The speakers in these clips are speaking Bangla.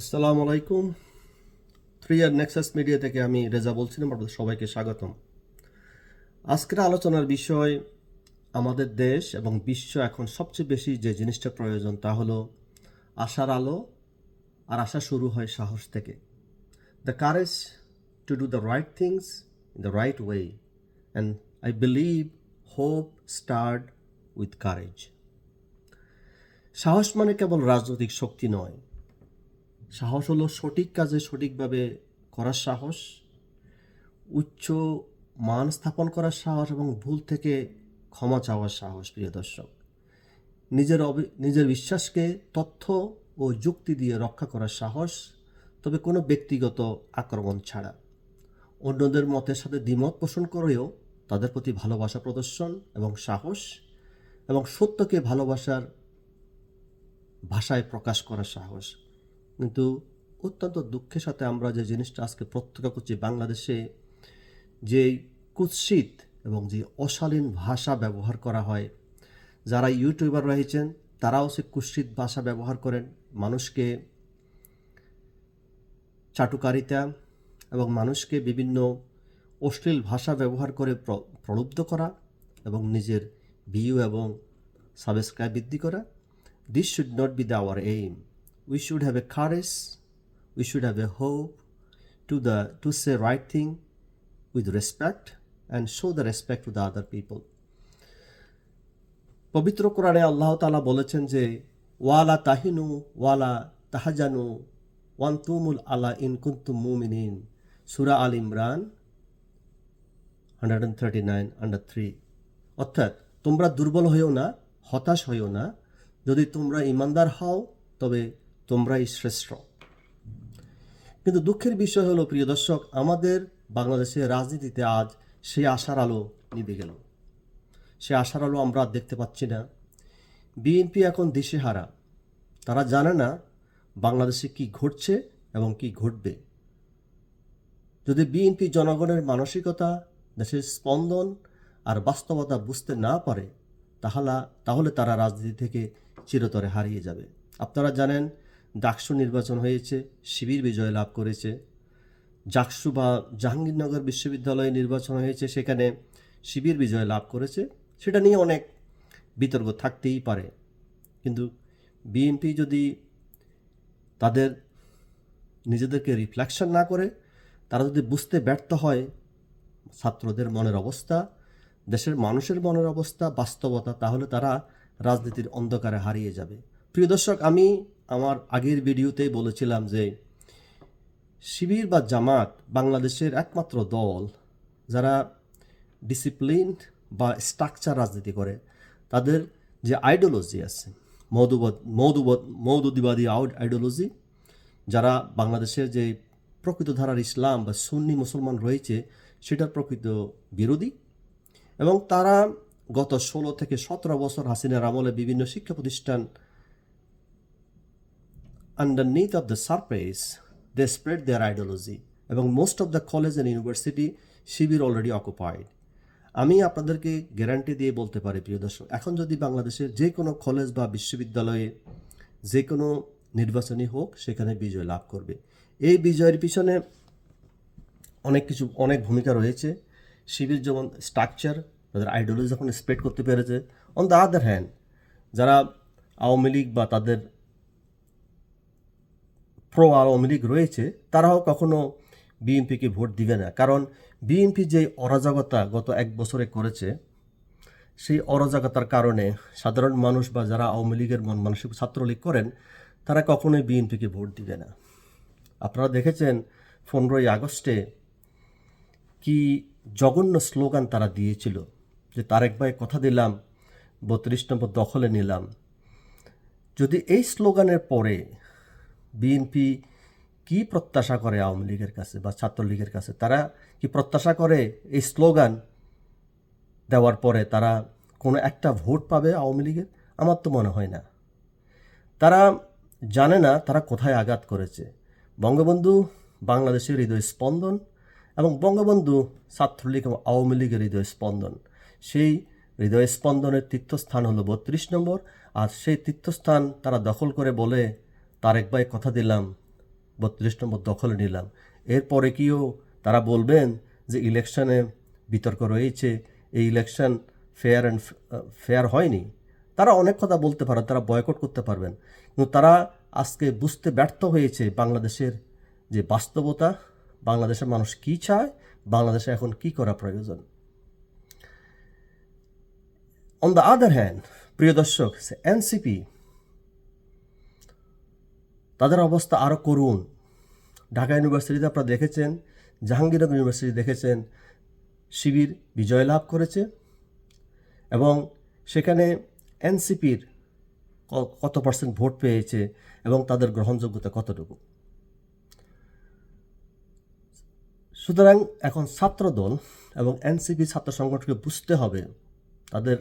আসসালামু আলাইকুম। থ্রি ইয়ার নেক্সাস মিডিয়া থেকে আমি রেজা বলছিলাম, আপনাদের সবাইকে স্বাগতম। আজকের আলোচনার বিষয় আমাদের দেশ এবং বিশ্ব এখন সবচেয়ে বেশি যে জিনিসটা প্রয়োজন তা হলো আশার আলো আর আশা শুরু হয় সাহস থেকে। The courage to do the right things in the right way and I believe hope start with courage সাহস মানে কেবল রাজনৈতিক শক্তি নয় সাহস হলো সঠিক কাজে সঠিকভাবে করার সাহস, উচ্চ মান স্থাপন করার সাহস এবং ভুল থেকে ক্ষমা চাওয়ার সাহস, প্রিয় দর্শক। নিজের নিজের বিশ্বাসকে তথ্য ও যুক্তি দিয়ে রক্ষা করার সাহস, তবে কোনো ব্যক্তিগত আক্রমণ ছাড়া। অন্যদের মতের সাথে দ্বিমত পোষণ করেও তাদের প্রতি ভালোবাসা প্রদর্শন এবং সাহস এবং সত্যকে ভালোবাসার ভাষায় প্রকাশ করার সাহস। কিন্তু অত্যন্ত দুঃখের সাথে আমরা যে জিনিসটা আজকে প্রত্যক্ষ করছি বাংলাদেশে, যে কুৎসিত এবং যে অশালীন ভাষা ব্যবহার করা হয়, যারা ইউটিউবার রয়েছেন, তারাও সে কুৎসিত ভাষা ব্যবহার করেন। মানুষকে চাটুকারিতা এবং মানুষকে বিভিন্ন অশ্লীল ভাষা ব্যবহার করে প্রলুব্ধ করা এবং নিজের ভিউ এবং সাবস্ক্রাইব বৃদ্ধি করা this should not be the our aim we should have a courage. We should have a hope to the, to say right thing with respect and show the respect to the other people. পবিত্র কোরআনে আল্লাহ তাআলা বলেছেন যে, ওয়ালা তাহিনু, ওয়ালা তাহাজানু, ওয়ান্তুমুল আলা ইন কুন্তুম মুমিনিন। সূরা আল ইমরান 139 আন্ডার থ্রি অর্থাৎ, তোমরা দুর্বল হইও না, হতাশ হইও না। যদি তোমরা ইমানদার হও, তবে তোমরাই শ্রেষ্ঠ। কিন্তু দুঃখের বিষয় হলো, প্রিয় দর্শক, আমাদের বাংলাদেশের রাজনীতিতে আজ সেই আশার আলো নিভে গেল। সে আশার আলো আমরা দেখতে পাচ্ছি না। বিএনপি এখন দিশেহারা। তারা জানে না বাংলাদেশে কি ঘটছে এবং কি ঘটবে। যদি বিএনপি জনগণের মানসিকতা, দেশের স্পন্দন আর বাস্তবতা বুঝতে না পারে, তাহলে তাহলে তারা রাজনীতি থেকে চিরতরে হারিয়ে যাবে। আপনারা জানেন ডাকসু নির্বাচন হয়েছে, শিবির বিজয় লাভ করেছে। জাকসু বা জাহাঙ্গীরনগর বিশ্ববিদ্যালয়ে নির্বাচন হয়েছে, সেখানে শিবির বিজয় লাভ করেছে। সেটা নিয়ে অনেক বিতর্ক থাকতেই পারে। কিন্তু বিএনপি যদি তাদের নিজেদেরকে রিফ্লেকশন না করে, তারা যদি বুঝতে ব্যর্থ হয়, ছাত্রদের মনের অবস্থা, দেশের মানুষের মনের অবস্থা, বাস্তবতা, তাহলে তারা রাজনীতির অন্ধকারে হারিয়ে যাবে। প্রিয় দর্শক, আমি আমার আগের ভিডিওতেই বলেছিলাম যে শিবির বা জামাত বাংলাদেশের একমাত্র দল যারা ডিসিপ্লিন বা স্ট্রাকচার রাজনীতি করে, তাদের যে আইডিওলজি আছে, মৌদুবাদ মৌদুবাদ, মৌদুদিবাদী আউট আইডিওলজি যারা বাংলাদেশের যে প্রকৃত ধারার ইসলাম বা সুন্নি মুসলমান রয়েছে, সেটার প্রকৃত বিরোধী এবং তারা গত ষোলো থেকে সতেরো বছর হাসিনার আমলে বিভিন্ন শিক্ষা প্রতিষ্ঠান underneath of the surface, they spread their ideology. এবং most of the college and university Shibir already occupied আমি আপনাদেরকে গ্যারান্টি দিয়ে বলতে পারি, প্রিয় দর্শক, এখন যদি বাংলাদেশের যে কোনো কলেজ বা বিশ্ববিদ্যালয়ে যে কোনো নির্বাচনী হোক, সেখানে বিজয় লাভ করবে। এই বিজয়ের পিছনে অনেক কিছু, অনেক ভূমিকা রয়েছে। শিবির যেমন স্ট্রাকচার তাদের আইডিওলজি যখন স্প্রেড করতে পেরেছে। অন দ্য আদার হ্যান্ড যারা আওয়ামী লীগ বা তাদের প্রো আওয়ামী লীগ রয়েছে, তারাও কখনো বিএনপিকে ভোট দিবে না। কারণ বিএনপি যে অরাজকতা গত এক বছরে করেছে, সেই অরাজকতার কারণে সাধারণ মানুষ বা যারা আওয়ামী লীগের মন মানসিক ছাত্রলীগ করেন, তারা কখনোই বিএনপিকে ভোট দিবে না। আপনারা দেখেছেন পনেরোই আগস্টে কি জঘন্য স্লোগান তারা দিয়েছিল, যে তারেক ভাই কথা দিলাম, বত্রিশ নম্বর দখলে নিলাম। যদি এই স্লোগানের পরে বিএনপি কি প্রত্যাশা করে আওয়ামী লীগের কাছে বা ছাত্রলীগের কাছে? তারা কি প্রত্যাশা করে এই স্লোগান দেওয়ার পরে তারা কোনো একটা ভোট পাবে আওয়ামী লীগের? আমার তো মনে হয় না। তারা জানে না তারা কোথায় আঘাত করেছে। বঙ্গবন্ধু বাংলাদেশের হৃদয় স্পন্দন এবং বঙ্গবন্ধু ছাত্রলীগ এবং আওয়ামী লীগের হৃদয় স্পন্দন। সেই হৃদয় স্পন্দনের তীর্থস্থান হলো বত্রিশ নম্বর। আর সেই তীর্থস্থান তারা দখল করে বলে তারেক ভাই কথা দিলাম, বত্রিশ নম্বর দখলে নিলাম। এরপরে কিও তারা বলবেন যে ইলেকশনে বিতর্ক রয়েছে, এই ইলেকশন ফেয়ার অ্যান্ড ফেয়ার হয়নি। তারা অনেক কথা বলতে পারে তারা বয়কট করতে পারবেন। কিন্তু তারা আজকে বুঝতে ব্যর্থ হয়েছে বাংলাদেশের যে বাস্তবতা, বাংলাদেশের মানুষ কি চায়, বাংলাদেশে এখন কি করা প্রয়োজন। অন দ্য আদার হ্যান্ড প্রিয় দর্শক এনসিপি তাদের অবস্থা আরও করুন ঢাকা ইউনিভার্সিটিতে আপনারা দেখেছেন, জাহাঙ্গীরনগর ইউনিভার্সিটি দেখেছেন, শিবির বিজয় লাভ করেছে এবং সেখানে এনসিপির কত পার্সেন্ট ভোট পেয়েছে এবং তাদের গ্রহণযোগ্যতা কতটুকু। সুতরাং এখন ছাত্রদল এবং এনসিপি ছাত্র সংগঠনকে বুঝতে হবে, তাদের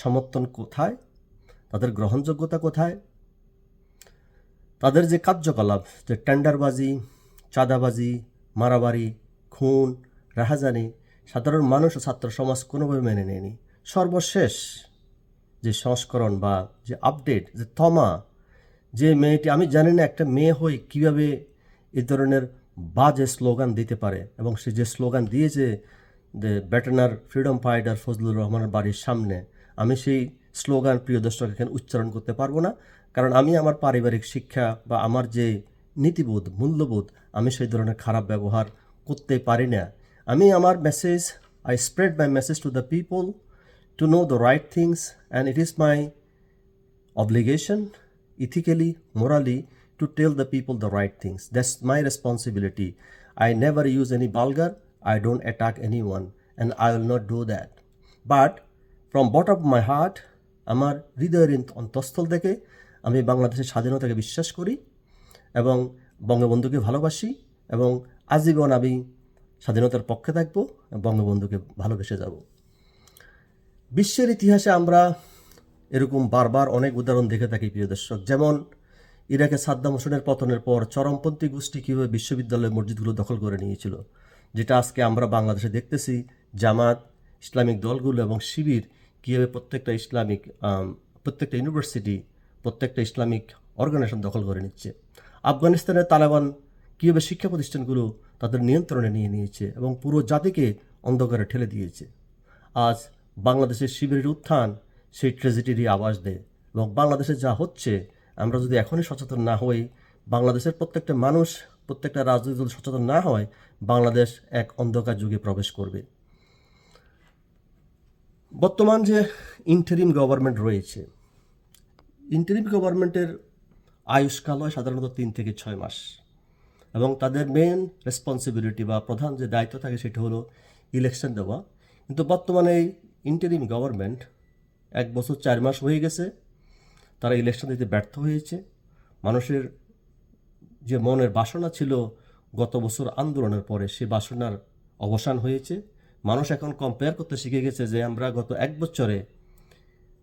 সমর্থন কোথায়, তাদের গ্রহণযোগ্যতা কোথায় তাদের যে কার্যকলাপ, যে টেন্ডারবাজি, চাঁদাবাজি, মারামারি, খুন, রাহাজানি, সাধারণ মানুষ ও ছাত্র সমাজ কোনোভাবে মেনে নেয়নি। সর্বশেষ যে সংস্করণ বা যে আপডেট, যে থমা, যে মেয়েটি, আমি জানি না একটা মেয়ে হয়ে কীভাবে এ ধরনের বাজে স্লোগান দিতে পারে এবং সে যে স্লোগান দিয়েছে যে ব্যাটেনার ফ্রিডম ফাইটার ফজলুর রহমানের বাড়ির সামনে, আমি সেই স্লোগান প্রিয় দর্শক এখানে উচ্চারণ করতে পারব না। কারণ আমি আমার পারিবারিক শিক্ষা বা আমার যে নীতিবোধ, মূল্যবোধ, আমি সেই ধরনের খারাপ ব্যবহার করতে পারি না। আমি আমার message I spread my message to the people to know the right things and it is my obligation ethically morally to tell the people the right things that's my responsibility I never use any vulgar I don't attack any one and I will not do that but from bottom of my heart আমার হৃদয়ের অন্তঃস্থল থেকে আমি বাংলাদেশের স্বাধীনতাকে বিশ্বাস করি এবং বঙ্গবন্ধুকে ভালোবাসি এবং আজীবন আমি স্বাধীনতার পক্ষে থাকব বঙ্গবন্ধুকে ভালোবেসে যাব। বিশ্বের ইতিহাসে আমরা এরকম বারবার অনেক উদাহরণ দেখে থাকি, প্রিয় দর্শক। যেমন ইরাকে সাদ্দাম হোসেনের পতনের পর চরমপন্থী গোষ্ঠী কীভাবে বিশ্ববিদ্যালয় মসজিদগুলো দখল করে নিয়েছিল, যেটা আজকে আমরা বাংলাদেশে দেখতেছি জামাত, ইসলামিক দলগুলো এবং শিবির কীভাবে প্রত্যেকটা ইসলামিক প্রত্যেকটা ইউনিভার্সিটি, প্রত্যেকটা ইসলামিক অর্গানাইজেশন দখল করে নিচ্ছে। আফগানিস্তানের তালেবান কীভাবে শিক্ষা প্রতিষ্ঠানগুলো তাদের নিয়ন্ত্রণে নিয়ে নিয়েছে এবং পুরো জাতিকে অন্ধকারে ঠেলে দিয়েছে। আজ বাংলাদেশের শিবিরের উত্থান সেই ট্রেজেডিরই আওয়াজ দেয় এবং বাংলাদেশে যা হচ্ছে, আমরা যদি এখনই সচেতন না হই, বাংলাদেশের প্রত্যেকটা মানুষ, প্রত্যেকটা রাজনৈতিক দল সচেতন না হয়, বাংলাদেশ এক অন্ধকার যুগে প্রবেশ করবে। বর্তমান যে ইন্টারিম গভর্নমেন্ট রয়েছে ইন্টারিম গভর্নমেন্টের আয়ুষ্কাল হয় সাধারণত তিন থেকে ছয় মাস। এবং তাদের মেন রেসপন্সিবিলিটি বা প্রধান যে দায়িত্ব থাকে সেটা হলো ইলেকশন দেওয়া। কিন্তু বর্তমানে এই ইন্টারিম গভর্নমেন্ট এক বছর চার মাস হয়ে গেছে, তারা ইলেকশন দিতে ব্যর্থ হয়েছে। মানুষের যে মনের বাসনা ছিল, গত বছর আন্দোলনের পরে সে বাসনার অবসান হয়েছে। মানুষ এখন কম্পেয়ার করতে শিখে গেছে যে আমরা গত এক বছরে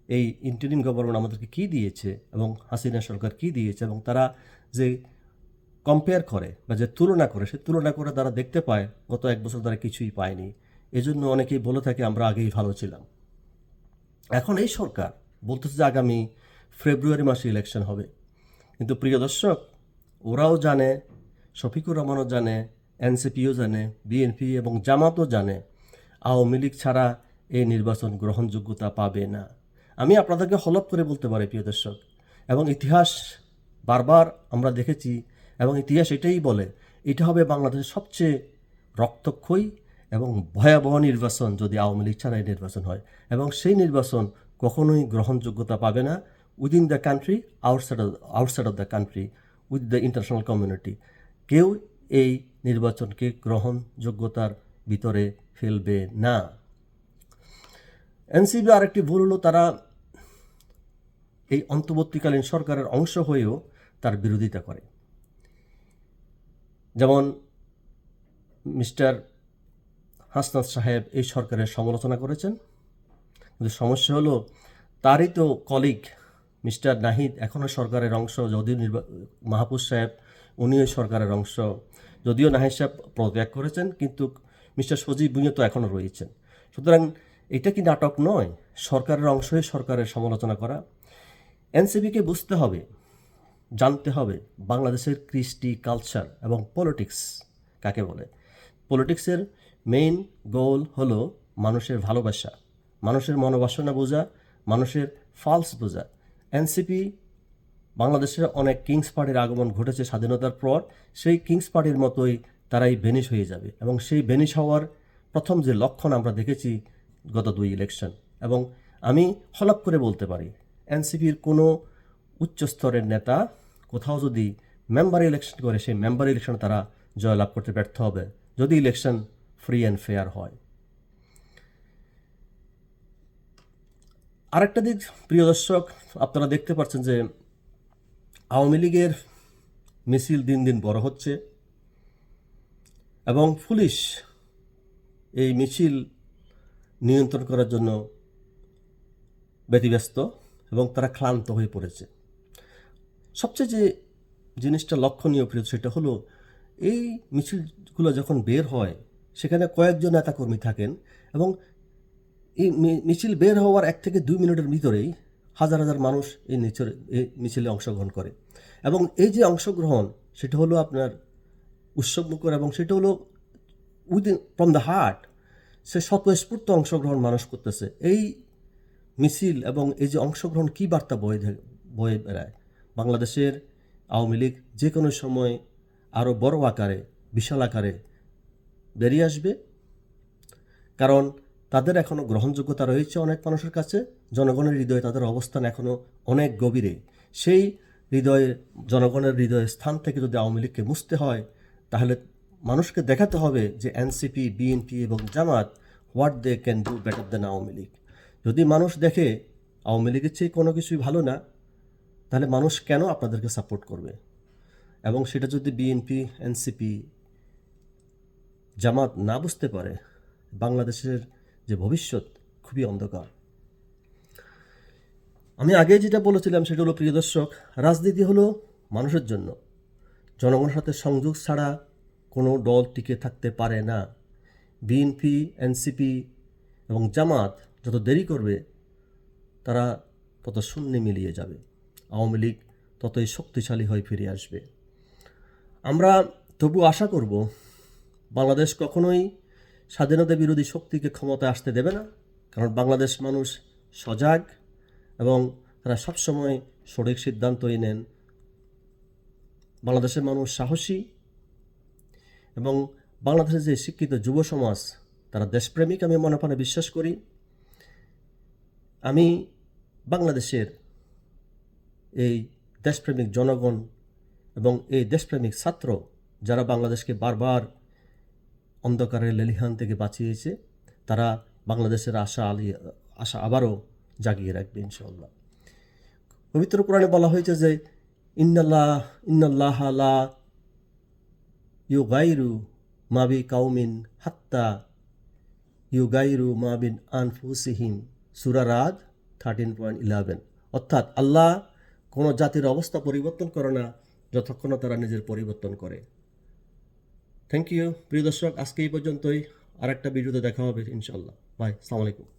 এই ইন্টারিম গভর্নমেন্ট আমাদেরকে কী দিয়েছে এবং হাসিনা সরকার কী দিয়েছে এবং তারা যে কম্পেয়ার করে বা যে তুলনা করে, সে তুলনা করে তারা দেখতে পায়, গত এক বছর তারা কিছুই পায়নি। এজন্য অনেকেই বলে থাকে আমরা আগেই ভালো ছিলাম। এখন এই সরকার বলতেছে যে আগামী ফেব্রুয়ারি মাসে ইলেকশন হবে। কিন্তু প্রিয় দর্শক, ওরাও জানে, শফিকুর রহমানও জানে এনসিপিও জানে বিএনপি এবং জামাতও জানে আওয়ামী লীগ ছাড়া এই নির্বাচন গ্রহণযোগ্যতা পাবে না। আমি আপনাদেরকে হলপ করে বলতে পারি, প্রিয় দর্শক, এবং ইতিহাস বারবার আমরা দেখেছি, এবং ইতিহাস এটাই বলে, এটা হবে বাংলাদেশের সবচেয়ে রক্তক্ষয়ী এবং ভয়াবহ নির্বাচন যদি আওয়ামী লীগ ছাড়াই নির্বাচন হয়। এবং সেই নির্বাচন কখনোই গ্রহণযোগ্যতা পাবে না within the country outside outside of the country with the international community কেউ এই নির্বাচনকে গ্রহণযোগ্যতার ভিতরে ফেলবে না। এনসিবি আরেকটি ভুল হলো, তারা এই অন্তর্বর্তীকালীন সরকারের অংশ হয়েও তার বিরোধিতা করে। যেমন মিস্টার হাসনাত সাহেব এই সরকারের সমালোচনা করেছেন। কিন্তু সমস্যা হলো, তারই তো কলিগ মিস্টার নাহিদ এখনও সরকারের অংশ, যদিও নির্বা মাহফুজ সাহেব উনিও সরকারের অংশ, যদিও নাহিদ সাহেব পদত্যাগ করেছেন, কিন্তু মিস্টার সজীব ভুঁইয়া তো এখনও রয়েছেন। সুতরাং এটা কি নাটক নয়? সরকারের অংশ হয়ে সরকারের সমালোচনা করা। এনসিবিকে বুঝতে হবে, জানতে হবে বাংলাদেশের কৃষ্টি, কালচার এবং পলিটিক্স কাকে বলে। পলিটিক্সের মেইন গোল হলো মানুষের ভালোবাসা, মানুষের মনোবাসনা বোঝা, মানুষের ফালস বোঝা। এনসিপি বাংলাদেশের অনেক কিংস পার্টির আগমন ঘটেছে স্বাধীনতার পর। সেই কিংস পার্টির মতোই তারাই বেনিশ হয়ে যাবে। এবং সেই বেনিশ হওয়ার প্রথম যে লক্ষণ আমরা দেখেছি গত দুই ইলেকশন এবং আমি হলপ করে বলতে পারি এনসিপির কোনো উচ্চস্তরের নেতা কোথাও যদি মেম্বার ইলেকশন করে, সেই মেম্বার ইলেকশন তারা জয়লাভ করতে ব্যর্থ হবে, যদি ইলেকশন ফ্রি অ্যান্ড ফেয়ার হয়। আরেকটা দিক, প্রিয় দর্শক, আপনারা দেখতে পাচ্ছেন যে আওয়ামী লীগের মিছিল দিন দিন বড় হচ্ছে। এবং পুলিশ এই মিছিল নিয়ন্ত্রণ করার জন্য ব্যতিব্যস্ত এবং তারা ক্লান্ত হয়ে পড়েছে। সবচেয়ে যে জিনিসটা লক্ষণীয় প্রিয়, সেটা হলো এই মিছিলগুলো যখন বের হয়, সেখানে কয়েকজন নেতাকর্মী থাকেন এবং এই মিছিল বের হওয়ার এক থেকে দুই মিনিটের ভিতরেই হাজার হাজার মানুষ এই মিছিলে অংশগ্রহণ করে। এবং এই যে অংশগ্রহণ, সেটা হলো আপনার উৎসবমুখর এবং সেটা হলো উইদিন ফ্রম দ্য হার্ট সে স্বতঃস্ফূর্ত অংশগ্রহণ মানুষ করতেছে। এই মিছিল এবং এই যে অংশগ্রহণ কী বার্তা বয়ে বয়ে বেড়ায়? বাংলাদেশের আওয়ামী লীগ যে কোনো সময় আরও বড় আকারে, বিশাল আকারে বেরিয়ে আসবে। কারণ তাদের এখনও গ্রহণযোগ্যতা রয়েছে অনেক মানুষের কাছে। জনগণের হৃদয়ে তাদের অবস্থান এখনও অনেক গভীরে। সেই হৃদয়ে, জনগণের হৃদয়ে স্থান থেকে যদি আওয়ামী লীগকে মুছতে হয় তাহলে মানুষকে দেখাতে হবে যে এনসিপি, বিএনপি এবং Jamaat what they can do better then Awami League. যদি মানুষ দেখে আওয়ামী লীগের চেয়ে কোনো কিছুই ভালো না, তাহলে মানুষ কেন আপনাদেরকে সাপোর্ট করবে? এবং সেটা যদি বিএনপি, এনসিপি, জামাত না বুঝতে পারে, বাংলাদেশের যে ভবিষ্যৎ খুবই অন্ধকার। আমি আগে যেটা বলেছিলাম সেটা হলো, প্রিয় দর্শক, রাজনীতি হলো মানুষের জন্য। জনগণের সাথে সংযোগ ছাড়া কোনো দল টিকে থাকতে পারে না। বিএনপি, এনসিপি এবং জামাত যত দেরি করবে, তারা তত শূন্যে মিলিয়ে যাবে। আওয়ামী লীগ ততই শক্তিশালী হয়ে ফিরে আসবে। আমরা তবু আশা করব, বাংলাদেশ কখনোই স্বাধীনতা বিরোধী শক্তিকে ক্ষমতায় আসতে দেবে না, কারণ বাংলাদেশ মানুষ সজাগ এবং তারা সবসময় সঠিক সিদ্ধান্তই নেন বাংলাদেশের মানুষ সাহসী এবং বাংলাদেশের যে শিক্ষিত যুব সমাজ, তারা দেশপ্রেমিক আমি মনে প্রাণে বিশ্বাস করি। আমি বাংলাদেশের এই দেশপ্রেমিক জনগণ এবং এই দেশপ্রেমিক ছাত্র যারা বাংলাদেশকে বারবার অন্ধকারের লেলিহান থেকে বাঁচিয়েছে, তারা বাংলাদেশের আশা আলি আশা আবারও জাগিয়ে রাখবে ইনশাল্লাহ পবিত্র কোরআনে বলা হয়েছে যে ইন্নাল্লাহ ইন্নাল্লাহ লা ইউ গাইরু মাবি কাউমিন হাত্তা ইউ গাইরু মাবিন আনফুসিহিম। সুরা রাজ থার্টিন পয়েন্ট ইলেভেন অর্থাৎ আল্লাহ কোনো জাতির অবস্থা পরিবর্তন করে না, যতক্ষণ তারা নিজের পরিবর্তন করে। থ্যাংক ইউ প্রিয় দর্শক। আজকে এই পর্যন্তই। আরেকটা ভিডিওতে দেখা হবে ইনশাল্লাহ বাই সালাম আলাইকুম